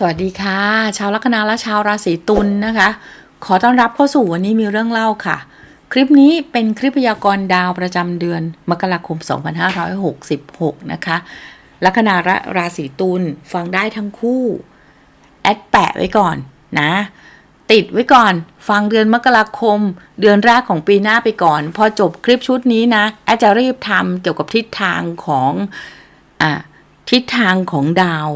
สวัสดีค่ะ ชาวลัคนาและชาวราศีตุลนะคะ ขอต้อนรับเข้าสู่วันนี้มีเรื่องเล่าค่ะ คลิปนี้เป็นคลิปพยากรณ์ดาวประจำเดือน มกราคม 2566 นะคะ ลัคนาและราศีตุลฟังได้ทั้งคู่ แอดแปะไว้ก่อนนะ ติดไว้ก่อน ฟังเดือนมกราคม เดือนแรกของปีหน้าไปก่อน พอจบคลิปชุดนี้นะแอดจะรีบทำเกี่ยวกับทิศทางของอะทิศทางของดาว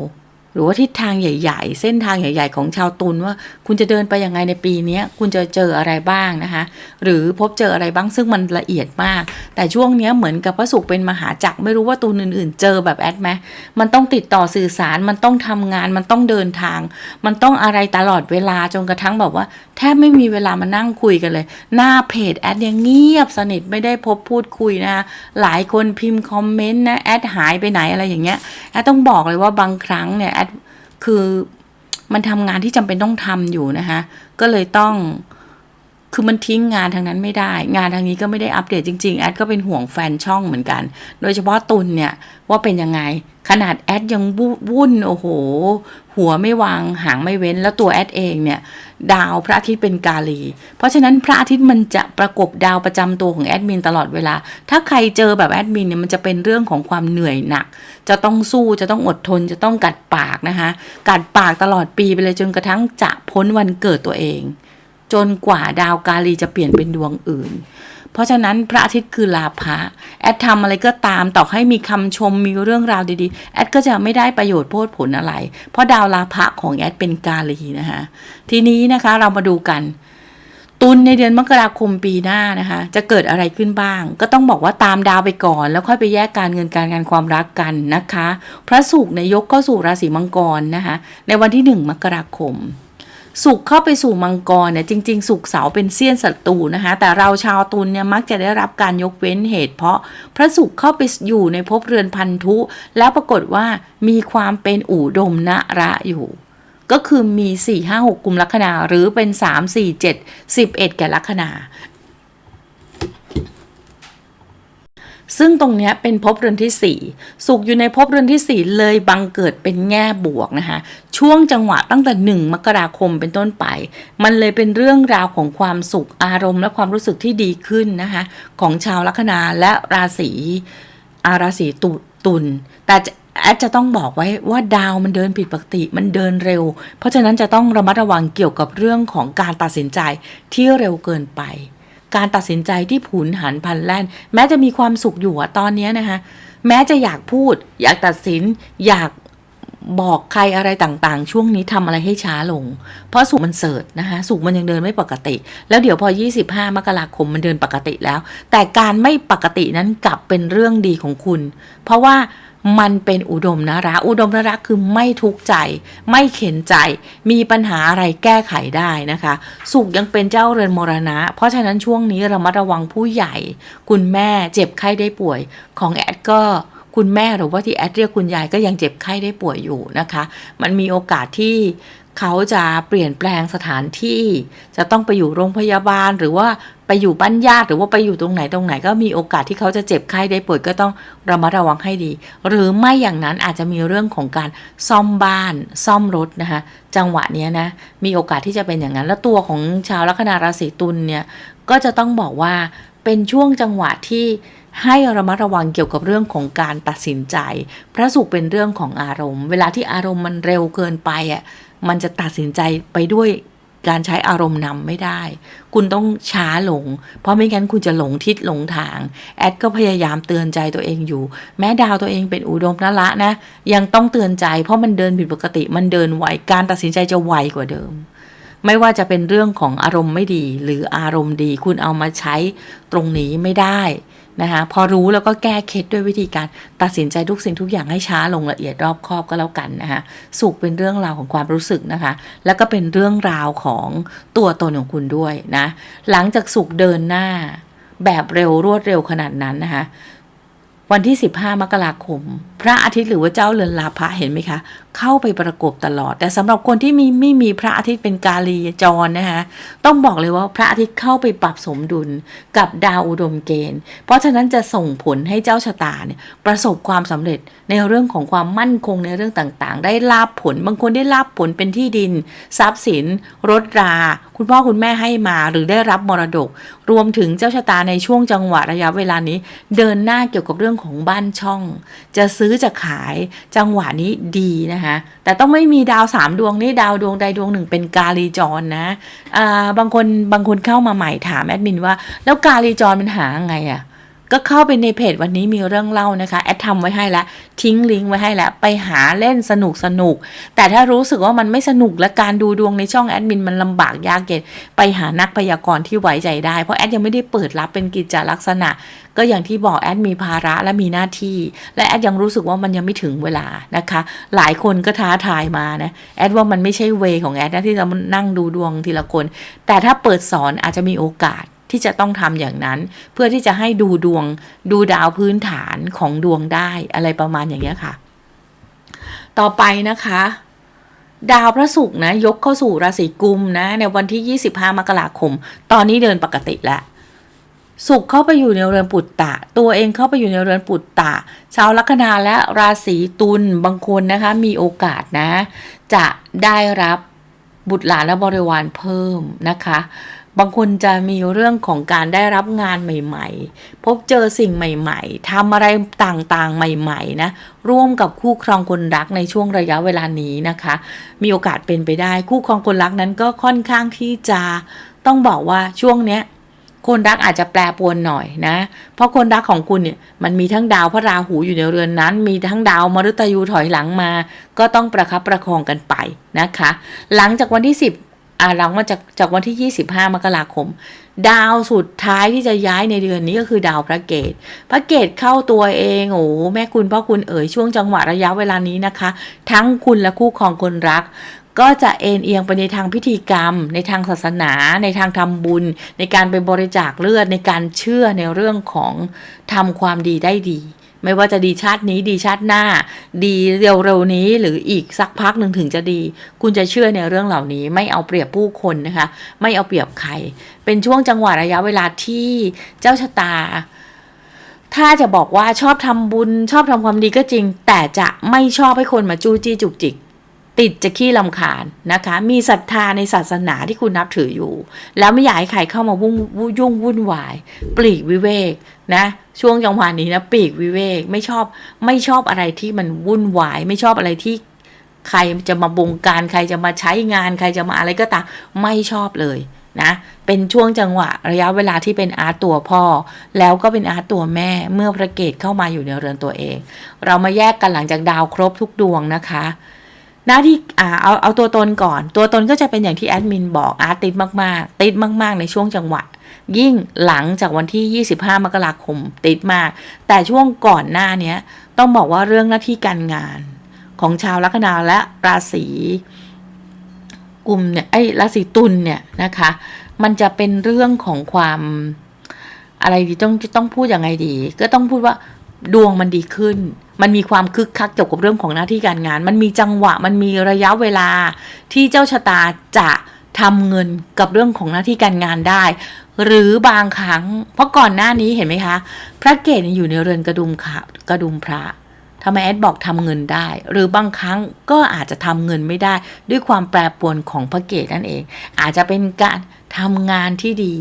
หรือว่าทิศทางใหญ่ ๆ เส้นทางใหญ่ ๆ ของชาวตุลว่า คุณจะเดินไปยังไงในปีนี้คุณจะเจออะไรบ้างนะคะ หรือพบเจออะไรบ้างซึ่งมันละเอียดมาก แต่ช่วงนี้เหมือนกับพระศุกร์เป็นมหาจักรไม่รู้ว่าตุลอื่น ๆ เจอแบบแอดไหมมันต้องติดต่อสื่อสารมันต้องทำงาน มันต้องเดินทาง มันต้องอะไรตลอดเวลาจนกระทั่งแบบว่า แทบไม่มีเวลามานั่งคุยกันเลย หน้าเพจแอดยังเงียบสนิทไม่ได้พบพูดคุยนะคะหลายคนพิมพ์คอมเมนต์นะแอดหายไปไหนอะไรอย่างเงี้ยแอดต้องบอกเลยว่าบางครั้งเนี่ยแอด คือมันทำงานที่จำเป็นต้องทำอยู่นะคะ ก็เลยต้อง คือมันทิ้งงานทางนั้นไม่ได้ งานทางนี้ก็ไม่ได้อัปเดตจริงๆ แอดก็เป็นห่วงแฟนช่องเหมือนกัน โดยเฉพาะตุลเนี่ยว่าเป็นยังไง ขนาดแอดยังวุ่นโอ้โห หัวไม่วางหางไม่เว้น แล้วตัวแอดเองเนี่ย ดาวพระอาทิตย์เป็นกาลี เพราะฉะนั้นพระอาทิตย์มันจะประกบดาวประจำตัวของแอดมินตลอดเวลา ถ้าใครเจอแบบแอดมินเนี่ยมันจะเป็นเรื่องของความเหนื่อยหนัก จะต้องสู้จะต้องอดทนจะต้องกัดปากนะคะ กัดปากตลอดปีไปเลยจนกระทั่งจะพ้นวันเกิดตัวเอง จนกว่าดาวกาลีจะเปลี่ยนเป็นดวงอื่น เพราะฉะนั้นพระอาทิตย์คือลาภะแอดทำอะไรก็ตามต่อให้มีคำชมมีเรื่องราวดีๆ แอดก็จะไม่ได้ประโยชน์โพดผลอะไร เพราะดาวลาภะของแอดเป็นกาลีนะคะทีนี้นะคะเรามาดูกันตุลในเดือนมกราคมปีหน้านะคะ จะเกิดอะไรขึ้นบ้าง ก็ต้องบอกว่าตามดาวไปก่อน แล้วค่อยไปแยกการเงินการงานความรักกันนะคะ พระศุกร์ในยยกเข้าสู่ราศีมังกรนะคะ ในวันที่หนึ่งมกราคม สุขเข้าไปสู่มังกรเนี่ยจริง ๆ สุขเสาเป็นเสี้ยนศัตรูนะคะแต่เราชาวตุลเนี่ยมักจะได้รับการยกเว้นเหตุ เพราะพระสุกเข้าไปอยู่ในภพเรือนพันธุ แล้วปรากฏว่ามีความเป็นอู่ดมนะระอยู่ ก็คือมี 4 5 6กลุ่มลัคนาหรือเป็น 3 4 7 11 แก่ลัคนา ซึ่งตรงนี้เป็นภพเรือนที่ 4 สุขอยู่ในภพเรือนที่ 4 เลยบังเกิดเป็นแง่บวกนะคะช่วงจังหวะตั้งแต่ 1 มกราคมเป็นต้นไป มันเลยเป็นเรื่องราวของความสุขอารมณ์และความรู้สึกที่ดีขึ้นนะคะของชาวลัคนาและราศีอาราศีตุตุลแต่แอดจะต้องบอกไว้ว่าดาวมันเดินผิดปกติมันเดินเร็ว เพราะฉะนั้นจะต้องระมัดระวังเกี่ยวกับเรื่องของการตัดสินใจที่เร็วเกินไป การตัดสินใจที่ผุนหันพันแล่น แม้จะมีความสุขอยู่อะตอนนี้นะคะ แม้จะอยากพูด อยากตัดสิน อยากบอกใครอะไรต่างๆ ช่วงนี้ทำอะไรให้ช้าลง เพราะสุขมันเสิร์ชนะคะสุขมันยังเดินไม่ปกติ แล้วเดี๋ยวพอ 25 มกราคมมันเดินปกติแล้ว แต่การไม่ปกตินั้นกลับเป็นเรื่องดีของคุณ เพราะว่า มันเป็นอุดมนะระอุดมนะระคือไม่ทุกข์ใจ ไม่เข็นใจ มีปัญหาอะไรแก้ไขได้นะคะ สุขยังเป็นเจ้าเรือนมรณะ เพราะฉะนั้นช่วงนี้เรามาระวังผู้ใหญ่ คุณแม่เจ็บไข้ได้ป่วย ของแอดก็คุณแม่หรือว่าที่แอดเรียกคุณยายก็ยังเจ็บไข้ได้ป่วยอยู่นะคะ มันมีโอกาสที่ เขาจะเปลี่ยนแปลงสถานที่ จะต้องไปอยู่โรงพยาบาลหรือว่าไปอยู่บ้านญาติหรือว่าไปอยู่ตรงไหนตรงไหน ก็มีโอกาสที่เขาจะเจ็บไข้ได้ป่วยก็ต้องระมัดระวังให้ดี หรือไม่อย่างนั้นอาจจะมีเรื่องของการซ่อมบ้าน ซ่อมรถนะคะจังหวะนี้นะมีโอกาสที่จะเป็นอย่างนั้น แล้วตัวของชาวลัคนาราศีตุลเนี่ยก็จะต้องบอกว่าเป็นช่วงจังหวะที่ให้ระมัดระวังเกี่ยวกับเรื่องของการตัดสินใจ พระศุกร์เป็นเรื่องของอารมณ์ เวลาที่อารมณ์มันเร็วเกินไปอะ มันจะตัดสินใจไปด้วยการใช้อารมณ์นำไม่ได้ คุณต้องช้าหลง เพราะไม่งั้นคุณจะหลงทิศหลงทาง แอดก็พยายามเตือนใจตัวเองอยู่ แม้ดาวตัวเองเป็นอุดมนั่นละนะ ยังต้องเตือนใจ เพราะมันเดินผิดปกติ มันเดินไว การตัดสินใจจะไวกว่าเดิม ไม่ว่าจะเป็นเรื่องของอารมณ์ไม่ดี หรืออารมณ์ดี คุณเอามาใช้ตรงนี้ไม่ได้ นะคะพอรู้แล้วก็แก้เคล็ดด้วยวิธีการตัดสินใจทุกสิ่งทุกอย่างให้ช้าลงละเอียดรอบคอบก็แล้วกันนะคะสุขเป็นเรื่องราวของความรู้สึกนะคะ แล้วก็เป็นเรื่องราวของตัวตนของคุณด้วยนะหลังจากสุขเดินหน้าแบบเร็วรวดเร็วขนาดนั้นนะคะ วันที่ 15 มกราคม พระอาทิตย์หรือว่าเจ้าเรือนลาภะเห็นไหมคะ เข้าไปประกบตลอด แต่สำหรับคนที่มีไม่มีพระอาทิตย์เป็นกาลีจรนะคะต้องบอกเลยว่าพระอาทิตย์เข้าไปปรับสมดุลกับดาวอุดมเกณฑ์ เพราะฉะนั้นจะส่งผลให้เจ้าชะตาเนี่ยประสบความสำเร็จในเรื่องของความมั่นคงในเรื่องต่างๆ ได้ลาบผล บางคนได้ลาบผลเป็นที่ดิน ทรัพย์สิน รถรา คุณพ่อคุณแม่ให้มาหรือได้รับมรดก รวมถึงเจ้าชะตาในช่วงจังหวะระยะเวลานี้ เดินหน้าเกี่ยวกับเรื่องของบ้านช่อง จะซื้อจะขายจังหวะนี้ดีนะคะแต่ต้องไม่มีดาวสามดวงนี่ดาวดวงใดดวงหนึ่งเป็นกาลีจรนะอ่าบางคนบางคนเข้ามาใหม่ถามแอดมินว่า แล้วกาลีจรมันหาไงอะ ก็เข้าไปในเพจวันนี้มีเรื่องเล่านะคะ แอดทำไว้ให้แล้วทิ้งลิงก์ไว้ให้แล้วไปหาเล่นสนุกสนุก แต่ถ้ารู้สึกว่ามันไม่สนุกและการดูดวงในช่องแอดมินมันลำบากยากเย็นไปหานักพยากรณ์ที่ไว้ใจได้ เพราะแอดยังไม่ได้เปิดรับเป็นกิจลักษณะ ก็อย่างที่บอกแอดมีภาระและมีหน้าที่ และแอดยังรู้สึกว่ามันยังไม่ถึงเวลานะคะ หลายคนก็ท้าทายมานะแอดว่ามันไม่ใช่เวของแอดนะที่จะนั่งดูดวงทีละคน แต่ถ้าเปิดสอนอาจจะมีโอกาส ที่จะต้องทำอย่างนั้น เพื่อที่จะให้ดูดวงดูดาวพื้นฐานของดวงได้อะไรประมาณอย่างเงี้ยค่ะ ต่อไปนะคะ ดาวพระศุกร์นะ ยกเข้าสู่ราศีกุมนะในวันที่ 25 มกราคม ตอนนี้เดินปกติแล้วสุขเข้าไปอยู่ในเรือนปุตตะ ตัวเองเข้าไปอยู่ในเรือนปุตตะ ชาวลัคนาและราศีตุลบางคนนะคะ มีโอกาสนะ จะได้รับบุตรหลานและบริวารเพิ่มนะคะ บางคนจะมีเรื่องของการได้รับงานใหม่ ๆ พบเจอสิ่งใหม่ ๆทำอะไรต่างๆ ใหม่ ๆ นะ ร่วมกับคู่ครองคนรักในช่วงระยะเวลานี้นะคะ มีโอกาสเป็นไปได้คู่ครองคนรักนั้นก็ค่อนข้างที่จะต้องบอกว่าช่วงเนี้ยคนรักอาจจะแปรปรวนหน่อยนะ เพราะคนรักของคุณเนี่ยมันมีทั้งดาวพระราหูอยู่ในเรือนนั้น มีทั้งดาวมฤตยูถอยหลังมา ก็ต้องประคับประคองกันไปนะคะ หลังจากวันที่ 10 อ่าหลังมาจากจากวันที่ 25 มกราคม ดาวสุดท้ายที่จะย้ายในเดือนนี้ก็คือดาวพระเกตพระเกตเข้าตัวเองโอ้แม่คุณพ่อคุณเอ๋ยช่วงจังหวะระยะเวลานี้นะคะ ทั้งคุณและคู่ครองคนรักก็จะเอ็นเอียงไปในทางพิธีกรรม ในทางศาสนา ในทางทำบุญ ในการไปบริจาคเลือดในการเชื่อในเรื่องของทำความดีได้ดี ไม่ว่าจะดีชาตินี้ดีชาติหน้า ดีเร็วๆนี้หรืออีกสักพักหนึ่งถึงจะดี คุณจะเชื่อในเรื่องเหล่านี้ไม่เอาเปรียบผู้คนนะคะ ไม่เอาเปรียบใคร เป็นช่วงจังหวะระยะเวลาที่เจ้าชะตา ถ้าจะบอกว่าชอบทำบุญชอบทำความดีก็จริง แต่จะไม่ชอบให้คนมาจู้จี้จุกจิก ติดจะขี้ลำคาญนะคะ มีศรัทธาในศาสนาที่คุณนับถืออยู่ แล้วไม่อยากให้ใครเข้ามาวุ่นยุ่งวุ่นวาย ปลีกวิเวกนะช่วงจังหวะนี้นะปลีกวิเวกไม่ชอบไม่ชอบอะไรที่มันวุ่นวาย ไม่ชอบอะไรที่ใครจะมาบงการใครจะมาใช้งาน ใครจะมาอะไรก็ตามไม่ชอบเลยนะเป็นช่วงจังหวะระยะเวลาที่เป็นอาร์ตตัวพ่อ แล้วก็เป็นอาร์ตตัวแม่เมื่อพระเกตเข้ามาอยู่ในเรือนตัวเอง เรามาแยกกันหลังจากดาวครบทุกดวงนะคะ หน้าที่อ่าเอาเอาตัวตนก่อน ตัวตนก็จะเป็นอย่างที่แอดมินบอกอาร์ตติดมากๆ ติดมาก ๆ ในช่วงจังหวะ ยิ่งหลังจากวันที่ 25 มกราคมติดมาก แต่ช่วงก่อนหน้าเนี้ยต้องบอกว่าเรื่องหน้าที่การงานของชาวลัคนาและราศีกุมเนี่ยไอ้ราศีตุลเนี่ยนะคะ มันจะเป็นเรื่องของความอะไรดีต้องต้องพูดยังไงดี ก็ต้องพูดว่า ดวงมันดีขึ้น มันมีความคึกคักเกี่ยวกับเรื่องของหน้าที่การงาน มันมีจังหวะ มันมีระยะเวลาที่เจ้าชะตาจะทำเงินกับเรื่องของหน้าที่การงานได้ หรือบางครั้ง เพราะก่อนหน้านี้เห็นไหมคะ พระเกศอยู่ในเรือนกระดุมขาวกระดุมพระทำไมแอดบอกทำเงินได้ หรือบางครั้งก็อาจจะทำเงินไม่ได้ ด้วยความแปรปรวนของพระเกตนั่นเอง อาจจะเป็นการทำงานที่ดี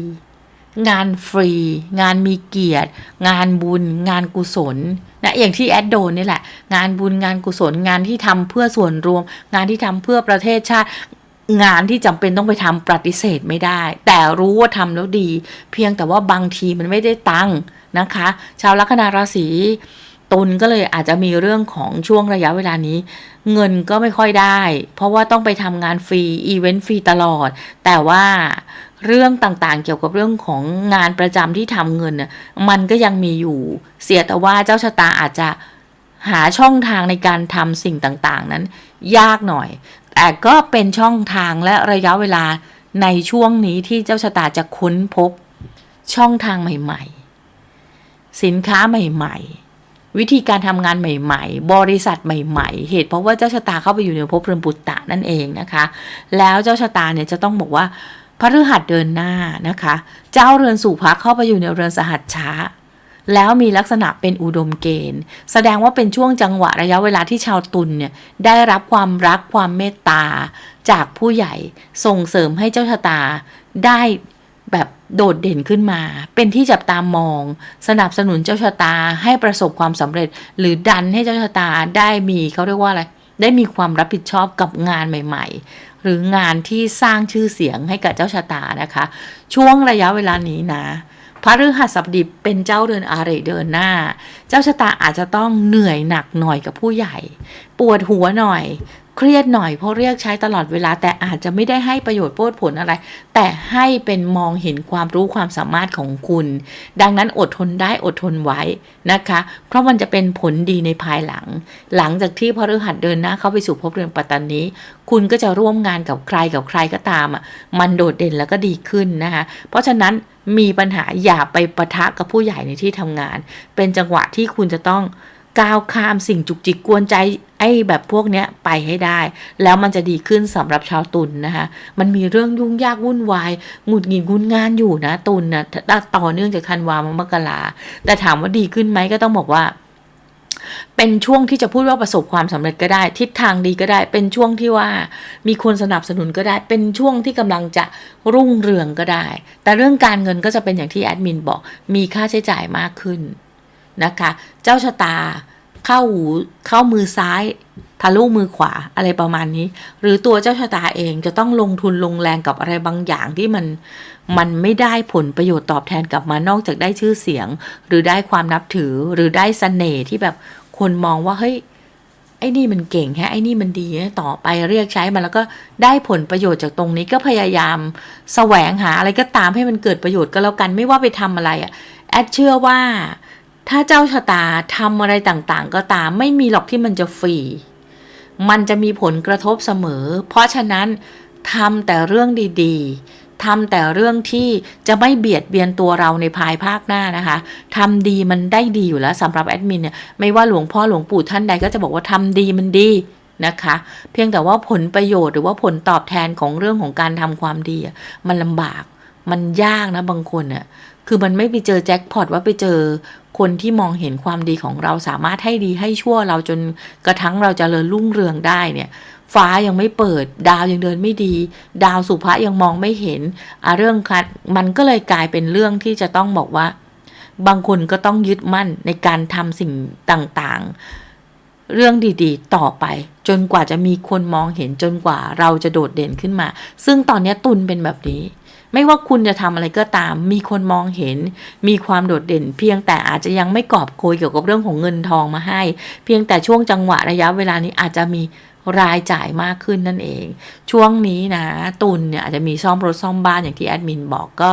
งานฟรี งานมีเกียรติ งานบุญ งานกุศลนะอย่างที่แอดโดนนี่แหละ งานบุญงานกุศลงานที่ทำเพื่อส่วนรวม งานที่ทำเพื่อประเทศชาติ งานที่จำเป็นต้องไปทำปฏิเสธไม่ได้ แต่รู้ว่าทำแล้วดี เพียงแต่ว่าบางทีมันไม่ได้ตังค์นะคะ ชาวลัคนาราศีตุลก็เลยอาจจะมีเรื่องของช่วงระยะเวลานี้ เงินก็ไม่ค่อยได้ เพราะว่าต้องไปทำงานฟรี อีเวนต์ฟรีตลอด แต่ว่า เรื่องต่างๆ เกี่ยวกับเรื่องของงานประจำที่ทำเงินน่ะมันก็ยังมีอยู่ เสียแต่ว่าเจ้าชะตาอาจจะหาช่องทางในการทำสิ่งต่างๆ นั้น ยากหน่อย แต่ก็เป็นช่องทางและระยะเวลาในช่วงนี้ที่เจ้าชะตาจะค้นพบช่องทางใหม่ๆ สินค้าใหม่ๆ วิธีการทำงานใหม่ๆ บริษัทใหม่ ๆ เหตุเพราะว่าเจ้าชะตาเข้าไปอยู่ในภพเรือนปุตตะนั่นเองนะคะ แล้วเจ้าชะตาเนี่ยจะต้องบอกว่า พฤหัสเดินหน้านะคะ เจ้าเรือนสู่พักเข้าไปอยู่ในเรือนสหัสช้า แล้วมีลักษณะเป็นอุดมเกณฑ์ แสดงว่าเป็นช่วงจังหวะระยะเวลาที่ชาวตุลเนี่ยได้รับความรักความเมตตา จากผู้ใหญ่ส่งเสริมให้เจ้าชะตาได้แบบโดดเด่นขึ้นมา เป็นที่จับตามอง สนับสนุนเจ้าชะตาให้ประสบความสำเร็จ หรือดันให้เจ้าชะตาได้มีเขาเรียกว่าอะไร ได้มีความรับผิดชอบกับงานใหม่ ๆ หรืองานที่สร้างชื่อเสียงให้กับเจ้าชะตานะคะ ช่วงระยะเวลานี้นะพระฤหัสบดีเป็นเจ้าเรือนอาเรเดินหน้า เจ้าชะตาอาจจะต้องเหนื่อยหนักหน่อยกับผู้ใหญ่ ปวดหัวหน่อย เครียดหน่อยเพราะเรียกใช้ตลอดเวลา แต่อาจจะไม่ได้ให้ประโยชน์โพดผลอะไร แต่ให้เป็นมองเห็นความรู้ความสามารถของคุณ ดังนั้นอดทนได้อดทนไว้นะคะ เพราะมันจะเป็นผลดีในภายหลัง หลังจากที่พฤหัสเดินหน้าเข้าไปสู่ภพเรือนปัตตานีคุณก็จะร่วมงานกับใครกับใครก็ตามอะมันโดดเด่นแล้วก็ดีขึ้นนะคะเพราะฉะนั้นมีปัญหาอย่าไปปะทะกับผู้ใหญ่ในที่ทำงาน เป็นจังหวะที่คุณจะต้อง ก้าวข้ามสิ่งจุกจิกกวนใจไอ้แบบพวกเนี้ยไปให้ได้ แล้วมันจะดีขึ้นสำหรับชาวตุลนนะคะมันมีเรื่องยุ่งยากวุ่นวายหงุดหงิดงุนงานอยู่นะตุลนะถ้าต่อเนื่องจากธันวามามกราแต่ถามว่าดีขึ้นไหมก็ต้องบอกว่า เป็นช่วงที่จะพูดว่าประสบความสำเร็จก็ได้ ทิศทางดีก็ได้ เป็นช่วงที่ว่ามีคนสนับสนุนก็ได้ เป็นช่วงที่กำลังจะรุ่งเรืองก็ได้ แต่เรื่องการเงินก็จะเป็นอย่างที่แอดมินบอก มีค่าใช้จ่ายมากขึ้น นะคะ เจ้าชะตาเข้าหูเข้ามือซ้ายทะลุมือขวาอะไรประมาณนี้ หรือตัวเจ้าชะตาเองจะต้องลงทุนลงแรงกับอะไรบางอย่างที่มันมันไม่ได้ผลประโยชน์ตอบแทนกลับมานอกจากได้ชื่อเสียง หรือได้ความนับถือหรือได้เสน่ห์ที่แบบคนมองว่าเฮ้ยไอ้นี่มันเก่งแฮะไอ้นี่มันดีต่อไปเรียกใช้มันแล้วก็ได้ผลประโยชน์จากตรงนี้ก็พยายามแสวงหาอะไรก็ตามให้มันเกิดประโยชน์ก็แล้วกันไม่ว่าไปทำอะไรอะแอดเชื่อว่า ถ้าเจ้าชะตาทำอะไรต่างๆ ก็ตามไม่มีหรอกที่มันจะฟรี มันจะมีผลกระทบเสมอ เพราะฉะนั้นทำแต่เรื่องดีๆทำแต่เรื่องที่จะไม่เบียดเบียนตัวเราในภายภาคหน้านะคะทำดีมันได้ดีอยู่แล้วสำหรับแอดมินเนี่ยไม่ว่าหลวงพ่อหลวงปู่ท่านใดก็จะบอกว่าทำดีมันดีนะคะ เพียงแต่ว่าผลประโยชน์หรือว่าผลตอบแทนของเรื่องของการทำความดีมันลำบาก มันยากนะบางคนอะคือมันไม่ไปเจอแจ็คพอตว่าไปเจอคนที่มองเห็นความดีของเราสามารถให้ดีให้ชั่วเราจนกระทั่งเราจเจริญรุ่งเรืองได้เนี่ย ฟ้ายังไม่เปิด ดาวยังเดินไม่ดี ดาวสุภะยังมองไม่เห็นอะเรื่องคัดมันก็เลยกลายเป็นเรื่องที่จะต้องบอกว่า บางคนก็ต้องยึดมั่นในการทำสิ่งต่างๆ เรื่องดีๆ ต่อไป จนกว่าจะมีคนมองเห็นจนกว่าเราจะโดดเด่นขึ้นมา ซึ่งตอนนี้ตุนเป็นแบบนี้ ไม่ว่าคุณจะทำอะไรก็ตาม มีคนมองเห็น มีความโดดเด่น เพียงแต่อาจจะยังไม่กอบโกยเกี่ยวกับเรื่องของเงินทองมาให้ เพียงแต่ช่วงจังหวะระยะเวลานี้อาจจะมีรายจ่ายมากขึ้นนั่นเอง ช่วงนี้นะ ตุนเนี่ยอาจจะมีซ่อมรถซ่อมบ้านอย่างที่แอดมินบอกก็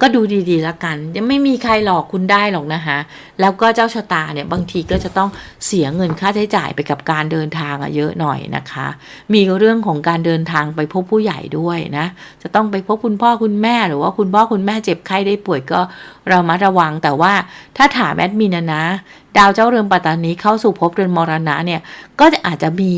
ก็ดูดีๆแล้วกัน ยังไม่มีใครหลอกคุณได้หรอกนะคะแล้วก็เจ้าชะตาเนี่ยบางทีก็จะต้องเสียเงินค่าใช้จ่ายไปกับการเดินทางอะเยอะหน่อยนะคะ มีเรื่องของการเดินทางไปพบผู้ใหญ่ด้วยนะ จะต้องไปพบคุณพ่อคุณแม่หรือว่าคุณพ่อคุณแม่เจ็บไข้ได้ป่วยก็เรามาระวังแต่ว่าถ้าถามแอดมินนะนะดาวเจ้าเรือนปัตตานีเข้าสู่ภพเรือนมรณะเนี่ยก็จะอาจจะมี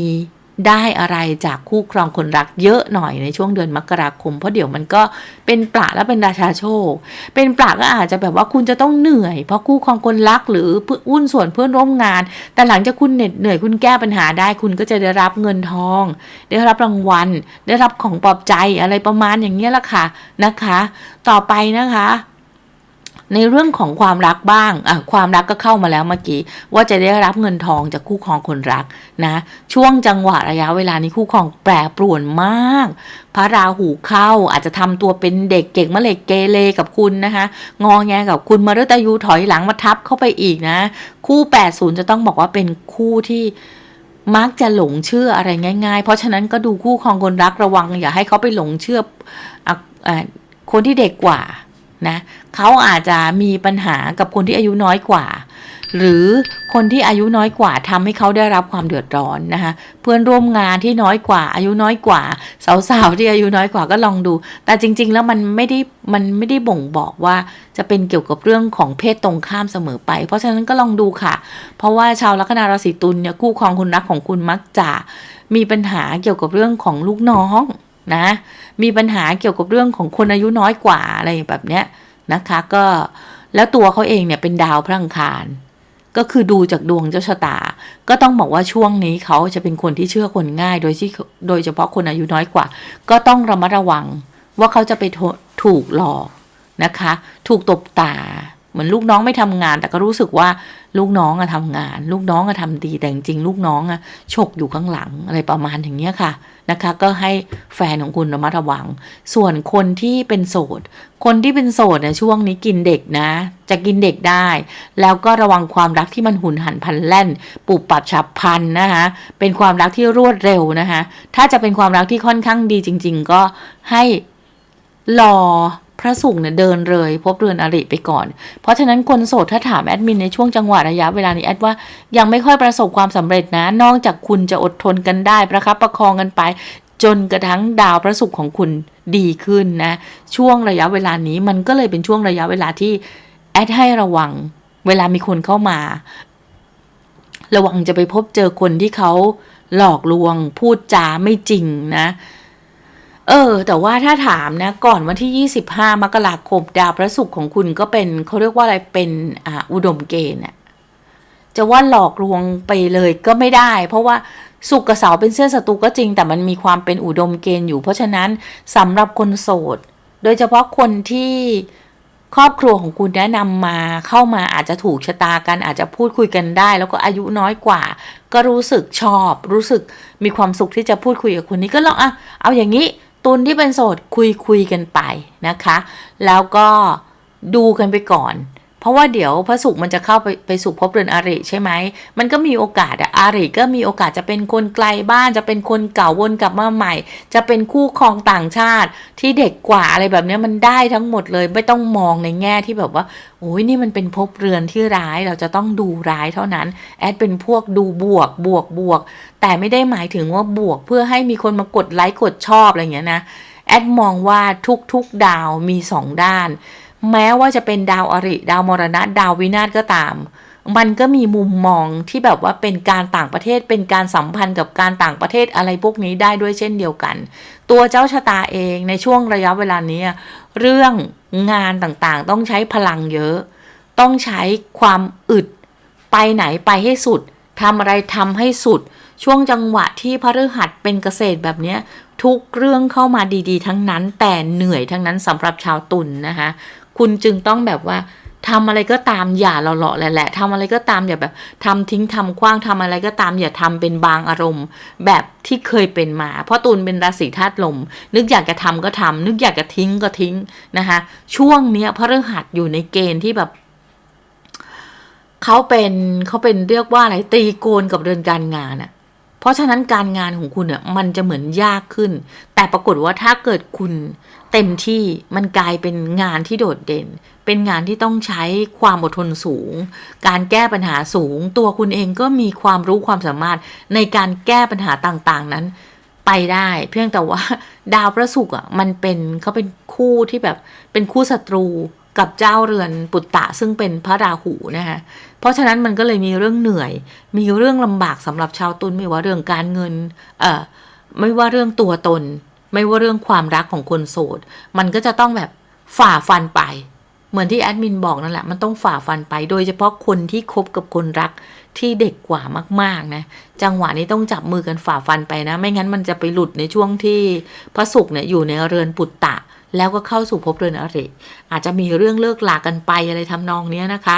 ได้อะไรจากคู่ครองคนรักเยอะหน่อยในช่วงเดือนมกราคม เพราะเดี๋ยวมันก็เป็นปลาและเป็นราชาโชค เป็นปลาก็อาจจะแบบว่าคุณจะต้องเหนื่อย เพราะคู่ครองคนรักหรือหุ้นส่วนเพื่อนร่วมงาน แต่หลังจากคุณเหน็ดเหนื่อยคุณแก้ปัญหาได้คุณก็จะได้รับเงินทอง ได้รับรางวัล ได้รับของปลอบใจอะไรประมาณอย่างเงี้ยละค่ะนะคะ ต่อไปนะคะ ในเรื่องของความรักบ้างอะความรักก็เข้ามาแล้วเมื่อกี้ ว่าจะได้รับเงินทองจากคู่ครองคนรักนะ ช่วงจังหวะระยะเวลานี้คู่ครองแปรปรวนมาก พระราหูเข้าอาจจะทำตัวเป็นเด็กเก่งมะเร็กเกเรกับคุณนะคะงอแงกับคุณมาฤตยูถอยหลังมาทับเข้าไปอีกนะ คู่ 80 จะต้องบอกว่าเป็นคู่ที่มักจะหลงเชื่ออะไรง่าย ๆ เพราะฉะนั้นก็ดูคู่ครองคนรักระวังอย่าให้เขาไปหลงเชื่อออคนที่เด็กกว่า นะเขาอาจจะมีปัญหากับคนที่อายุน้อยกว่า หรือคนที่อายุน้อยกว่าทำให้เขาได้รับความเดือดร้อนนะคะเพื่อนร่วมงานที่น้อยกว่า อายุน้อยกว่า สาวๆที่อายุน้อยกว่าก็ลองดู แต่จริง ๆ แล้วมันไม่ได้มันไม่ได้บ่งบอกว่าจะเป็นเกี่ยวกับเรื่องของเพศตรงข้ามเสมอไป เพราะฉะนั้นก็ลองดูค่ะ เพราะว่าชาวลัคนาราศีตุลเนี่ยคู่ครองคนรักของคุณมักจะมีปัญหาเกี่ยวกับเรื่องของลูกน้อง นะ มีปัญหาเกี่ยวกับเรื่องของคนอายุน้อยกว่าอะไรแบบเนี้ยนะคะ ก็แล้วตัวเขาเองเนี่ยเป็นดาวพระอังคาร ก็คือดูจากดวงเจ้าชะตา ก็ต้องบอกว่าช่วงนี้เขาจะเป็นคนที่เชื่อคนง่าย โดยที่โดยเฉพาะคนอายุน้อยกว่า ก็ต้องระมัดระวังว่าเขาจะไปถูกหลอกนะคะ ถูกตบตา เหมือนลูกน้องไม่ทำงาน แต่ก็รู้สึกว่าลูกน้องอะทำงาน ลูกน้องอะทำดีแต่จริงๆลูกน้องอะฉกอยู่ข้างหลังอะไรประมาณอย่างเนี้ยค่ะนะคะ ก็ให้แฟนของคุณระมัดระวัง ส่วนคนที่เป็นโสด คนที่เป็นโสดนะช่วงนี้กินเด็กนะ จะกินเด็กได้ แล้วก็ระวังความรักที่มันหุนหันพันแล่นปุบปับฉับพันนะคะเป็นความรักที่รวดเร็วนะคะถ้าจะเป็นความรักที่ค่อนข้างดีจริง ๆ ก็ให้รอ พระศุกเนี่ยเดินเลยพบเรือนอริไปก่อน เพราะฉะนั้นคนโสดถ้าถามแอดมินในช่วงจังหวะระยะเวลานี้แอดว่ายังไม่ค่อยประสบความสำเร็จนะ นอกจากคุณจะอดทนกันได้ประคับประคองกันไป จนกระทั่งดาวพระศุกร์ของคุณดีขึ้นนะ ช่วงระยะเวลานี้มันก็เลยเป็นช่วงระยะเวลาที่แอดให้ระวัง เวลามีคนเข้ามา ระวังจะไปพบเจอคนที่เขาหลอกลวง พูดจาไม่จริงนะ เออ แต่ว่าถ้าถามนะ ก่อนวันที่ 25 มกราคมดาวพระศุกร์ของคุณก็เป็นเขาเรียกว่าอะไรเป็นอ่าอุดมเกณฑ์อะจะว่าหลอกลวงไปเลยก็ไม่ได้ เพราะว่าสุกร์กับเสาร์เป็นเส้นศัตรูก็จริง แต่มันมีความเป็นอุดมเกณฑ์อยู่ เพราะฉะนั้นสำหรับคนโสด โดยเฉพาะคนที่ครอบครัวของคุณแนะนำมาเข้ามาอาจจะถูกชะตากันอาจจะพูดคุยกันได้ แล้วก็อายุน้อยกว่า ก็รู้สึกชอบ รู้สึกมีความสุขที่จะพูดคุยกับคนนี้ก็ลองอะเอาอย่างนี้ ตุนที่เป็นโสดคุยคุยกันไปนะคะ แล้วก็ดูกันไปก่อน เพราะว่าเดี๋ยวพระศุกร์มันจะเข้าไปไปสู่ภพเรือนอาริใช่ไหมมันก็มีโอกาสอะอาริก็มีโอกาสจะเป็นคนไกลบ้าน จะเป็นคนเก่าวนกลับมาใหม่ จะเป็นคู่ครองต่างชาติ ที่เด็กกว่าอะไรแบบนี้มันได้ทั้งหมดเลยไม่ต้องมองในแง่ที่แบบว่าโอ้ยนี่มันเป็นภพเรือนที่ร้ายเราจะต้องดูร้ายเท่านั้น แอดเป็นพวกดูบวกบวกบวก แต่ไม่ได้หมายถึงว่าบวกเพื่อให้มีคนมากดไลค์กดชอบอะไรอย่างเงี้ยนะแอดมองว่าทุกๆดาวมีสองด้าน แม้ว่าจะเป็นดาวอริ ดาวมรณะ ดาววินาศก็ตาม มันก็มีมุมมองที่แบบว่าเป็นการต่างประเทศ เป็นการสัมพันธ์กับการต่างประเทศอะไรพวกนี้ได้ด้วยเช่นเดียวกัน ตัวเจ้าชะตาเองในช่วงระยะเวลานี้เรื่องงานต่างๆ ต้องใช้พลังเยอะ ต้องใช้ความอึด ไปไหนไปให้สุดทำอะไรทำให้สุด ช่วงจังหวะที่พฤหัสเป็นเกษตรแบบเนี้ยทุกเรื่องเข้ามาดีๆ ทั้งนั้น แต่เหนื่อยทั้งนั้นสำหรับชาวตุลนนะคะ คุณจึงต้องแบบว่าทำอะไรก็ตามอย่าเลาะๆแหละๆทำอะไรก็ตามอย่าแบบทำทิ้งทำคว้างทำอะไรก็ตามอย่าทำเป็นบางอารมณ์ แบบที่เคยเป็นมา เพราะตุลเป็นราศีธาตุลม นึกอยากจะทำก็ทำนึกอยากจะทิ้งก็ทิ้งนะคะช่วงเนี้ยพระฤหัสอยู่ในเกณฑ์ที่แบบเขาเป็นเขาเป็นเรียกว่าอะไรตีโกนกับเรือนการงานอะ เพราะฉะนั้นการงานของคุณเนี่ยมันจะเหมือนยากขึ้น แต่ปรากฏว่าถ้าเกิดคุณเต็มที่มันกลายเป็นงานที่โดดเด่น เป็นงานที่ต้องใช้ความอดทนสูง การแก้ปัญหาสูง ตัวคุณเองก็มีความรู้ความสามารถในการแก้ปัญหาต่างๆ นั้นไปได้ เพียงแต่ว่าดาวพระศุกร์อะมันเป็นเขาเป็นคู่ที่แบบเป็นคู่ศัตรู กับเจ้าเรือนปุตตะซึ่งเป็นพระราหูนะคะเพราะฉะนั้นมันก็เลยมีเรื่องเหนื่อย มีเรื่องลำบากสำหรับชาวตุลไม่ว่าเรื่องการเงินเอ่อไม่ว่าเรื่องตัวตน ไม่ว่าเรื่องความรักของคนโสด มันก็จะต้องแบบฝ่าฟันไป เหมือนที่แอดมินบอกนั่นแหละมันต้องฝ่าฟันไป โดยเฉพาะคนที่คบกับคนรักที่เด็กกว่ามากๆนะจังหวะนี้ต้องจับมือกันฝ่าฟันไปนะ ไม่งั้นมันจะไปหลุดในช่วงที่พระศุกร์เนี่ยอยู่ในเรือนปุตตะ แล้วก็เข้าสู่ภพเรือนอริ อาจจะมีเรื่องเลิกลากันไปอะไรทำนองนี้นะคะ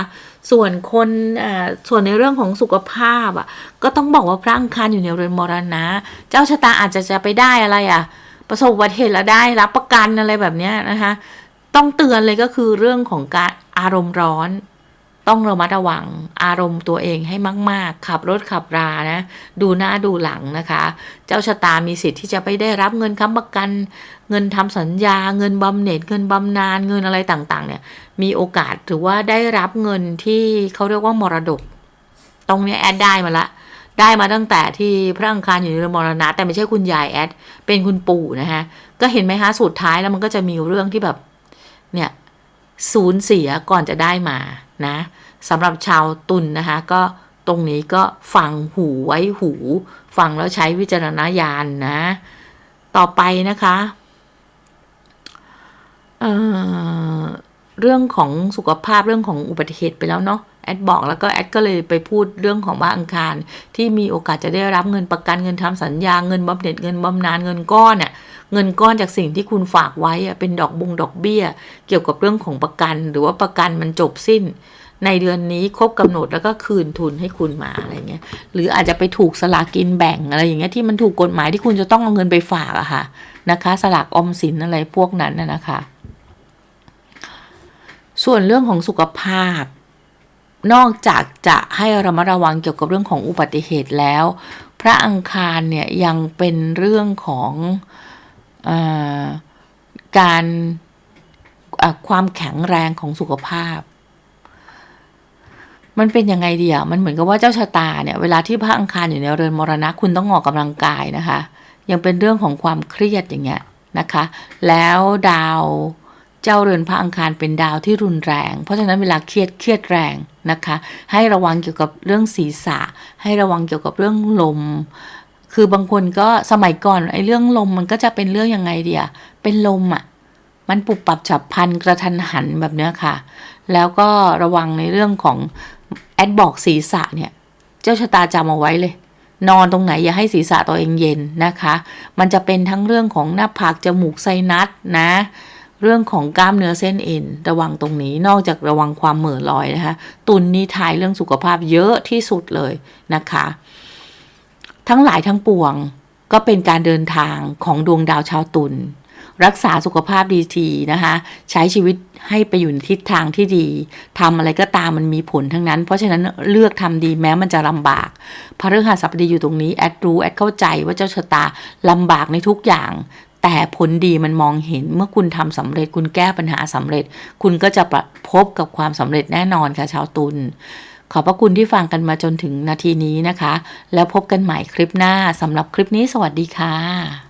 ส่วนคนอ่าส่วนในเรื่องของสุขภาพอะก็ต้องบอกว่าพระอังคารอยู่ในเรือนมรณะ เจ้าชะตาอาจจะจะไปได้อะไรอะ ประสบอุบัติเหตุแล้วได้รับประกันอะไรแบบนี้นะคะ ต้องเตือนเลยก็คือเรื่องของการอารมณ์ร้อน ต้องระมัดระวังอารมณ์ตัวเองให้มาก ๆ ขับรถขับรานะ ดูหน้าดูหลังนะคะ เจ้าชะตามีสิทธิ์ที่จะไปได้รับเงินค้ำประกัน เงินทำสัญญา เงินบำเหน็จ เงินบำนาญ เงินอะไรต่าง ๆ เนี่ย มีโอกาสหรือว่าได้รับเงินที่เขาเรียกว่ามรดก ตรงนี้แอดได้มาละได้มาตั้งแต่ที่พระอังคารอยู่ในมรณะ แต่ไม่ใช่คุณยายแอด เป็นคุณปู่นะฮะ ก็เห็นไหมคะสุดท้ายแล้วมันก็จะมีเรื่องที่แบบ เนี่ย สูญเสียก่อนจะได้มานะสำหรับชาวตุลนนะคะ ก็ตรงนี้ก็ฟังหูไว้หู ฟังแล้วใช้วิจารณญาณนะ ต่อไปนะคะเเรื่องของสุขภาพเรื่องของอุบัติเหตุไปแล้วเนาะ แอดบอกแล้วก็แอดก็เลยไปพูดเรื่องของว่าอังคาร ที่มีโอกาสจะได้รับเงินประกันเงินทำสัญญาเงินบำเหน็จเงินบำนาญเงินก้อนน่ะเงินก้อนจากสิ่งที่คุณฝากไว้อะเป็นดอกบงดอกเบี้ย เกี่ยวกับเรื่องของประกัน หรือว่าประกันมันจบสิ้น ในเดือนนี้ครบกำหนดแล้วก็คืนทุนให้คุณมาอะไรเงี้ยหรืออาจจะไปถูกสลากินแบ่งอะไรอย่างเงี้ยที่มันถูกกฎหมายที่คุณจะต้องเอาเงินไปฝากอะค่ะนะคะ สลากอมสินอะไรพวกนั้นน่ะนะคะ ส่วนเรื่องของสุขภาพ นอกจากจะให้ระมัดระวังเกี่ยวกับเรื่องของอุบัติเหตุแล้ว พระอังคารเนี่ยยังเป็นเรื่องของอการความแข็งแรงของสุขภาพ มันเป็นยังไงดีอะมันเหมือนกับว่าเจ้าชะตาเนี่ยเวลาที่พระอังคารอยู่ในเรือนมรณะคุณต้องออกกำลังกายนะคะ ยังเป็นเรื่องของความเครียดอย่างเงี้ยนะคะ แล้วดาวเจ้าเรือนพระอังคารเป็นดาวที่รุนแรง เพราะฉะนั้นเวลาเครียดเครียดแรง นะคะ ให้ระวังเกี่ยวกับเรื่องศีรษะ ให้ระวังเกี่ยวกับเรื่องลม คือบางคนก็สมัยก่อนไอ้เรื่องลมมันก็จะเป็นเรื่องยังไงเดียเป็นลมอะมันปุบปรับฉับพันกระทันหันแบบเนี้ยค่ะ แล้วก็ระวังในเรื่องของแอดบอกศีรษะเนี่ย เจ้าชะตาจำเอาไว้เลย นอนตรงไหนอย่าให้ศีรษะตัวเองเย็นนะคะ มันจะเป็นทั้งเรื่องของหน้าผากจมูกไซนัสนะ เรื่องของกล้ามเนื้อเส้นเอ็นระวังตรงนี้นอกจากระวังความเหม่อลอยนะคะ ตุนนี้ทายเรื่องสุขภาพเยอะที่สุดเลยนะคะ ทั้งหลายทั้งปวงก็เป็นการเดินทางของดวงดาวชาวตุลรักษาสุขภาพดีทีนะคะ ใช้ชีวิตให้ไปอยู่ในทิศทางที่ดีทำอะไรก็ตามมันมีผลทั้งนั้น เพราะฉะนั้นเลือกทำดีแม้มันจะลำบากพระฤหัสบดีอยู่ตรงนี้แอดรู้แอดเข้าใจว่าเจ้าชะตาลำบากในทุกอย่าง แต่ผลดีมันมองเห็นเมื่อคุณทำสำเร็จ คุณแก้ปัญหาสำเร็จ คุณก็จะประพบกับความสำเร็จแน่นอนค่ะชาวตุลขอบพระคุณที่ฟังกันมาจนถึงนาทีนี้นะคะ แล้วพบกันใหม่คลิปหน้าสำหรับคลิปนี้สวัสดีค่ะ